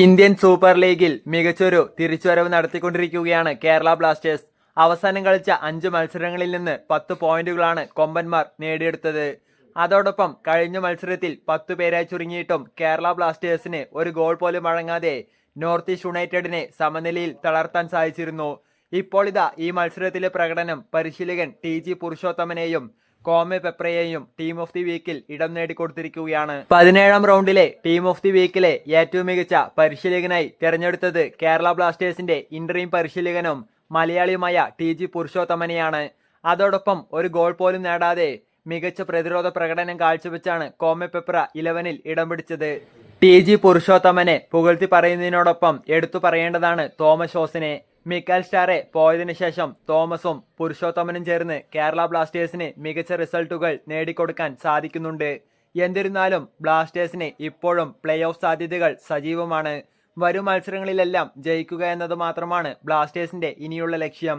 Indian super ലീഗിൽ മികച്ചൊരു തിരിച്ചുവരവ് നടത്തിക്കൊണ്ടിരിക്കുകയാണ് കേരള ബ്ലാസ്റ്റേഴ്സ്. അവസാനം കളിച്ച അഞ്ച് മത്സരങ്ങളിൽ നിന്ന് പത്ത് പോയിന്റുകളാണ് കൊമ്പന്മാർ നേടിയെടുത്തത്. അതോടൊപ്പം കഴിഞ്ഞ മത്സരത്തിൽ പത്തു പേരായി ചുരുങ്ങിയിട്ടും കേരള ബ്ലാസ്റ്റേഴ്സിന് ഒരു ഗോൾ പോലും വഴങ്ങാതെ നോർത്ത് ഈസ്റ്റ് യുണൈറ്റഡിനെ സമനിലയിൽ തളർത്താൻ സാധിച്ചിരുന്നു. ഇപ്പോൾ ഇതാ ഈ മത്സരത്തിലെ പ്രകടനം പരിശീലകൻ ടി ജി പുരുഷോത്തമനെയും കോമെ പെപ്രയെയും ടീം ഓഫ് ദി വീക്കിൽ ഇടം നേടിക്കൊടുത്തിരിക്കുകയാണ്. പതിനേഴാം റൗണ്ടിലെ ടീം ഓഫ് ദി വീക്കിലെ ഏറ്റവും മികച്ച പരിശീലകനായി തെരഞ്ഞെടുത്തത് കേരള ബ്ലാസ്റ്റേഴ്സിന്റെ ഇന്റർവ്യൂ പരിശീലകനും മലയാളിയുമായ ടി ജി പുരുഷോത്തമനെയാണ്. അതോടൊപ്പം ഒരു ഗോൾ പോലും നേടാതെ മികച്ച പ്രതിരോധ പ്രകടനം കാഴ്ചവെച്ചാണ് കോമെ പെപ്ര ഇലവനിൽ ഇടം പിടിച്ചത്. ടി ജി പുരുഷോത്തമനെ പുകഴ്ത്തി പറയുന്നതിനോടൊപ്പം എടുത്തു പറയേണ്ടതാണ് തോമസ് ഹോസിനെ മിക്കാൽ സ്റ്റാറെ പോയതിനു ശേഷം തോമസും പുരുഷോത്തമനും ചേർന്ന് കേരള ബ്ലാസ്റ്റേഴ്സിന് മികച്ച റിസൾട്ടുകൾ നേടിക്കൊടുക്കാൻ സാധിക്കുന്നുണ്ട്. എന്നിരുന്നാലും ബ്ലാസ്റ്റേഴ്സിന് ഇപ്പോഴും പ്ലേ ഓഫ് സാധ്യതകൾ സജീവമാണ്. വരും മത്സരങ്ങളിലെല്ലാം ജയിക്കുക എന്നത് മാത്രമാണ് ബ്ലാസ്റ്റേഴ്സിന്റെ ഇനിയുള്ള ലക്ഷ്യം.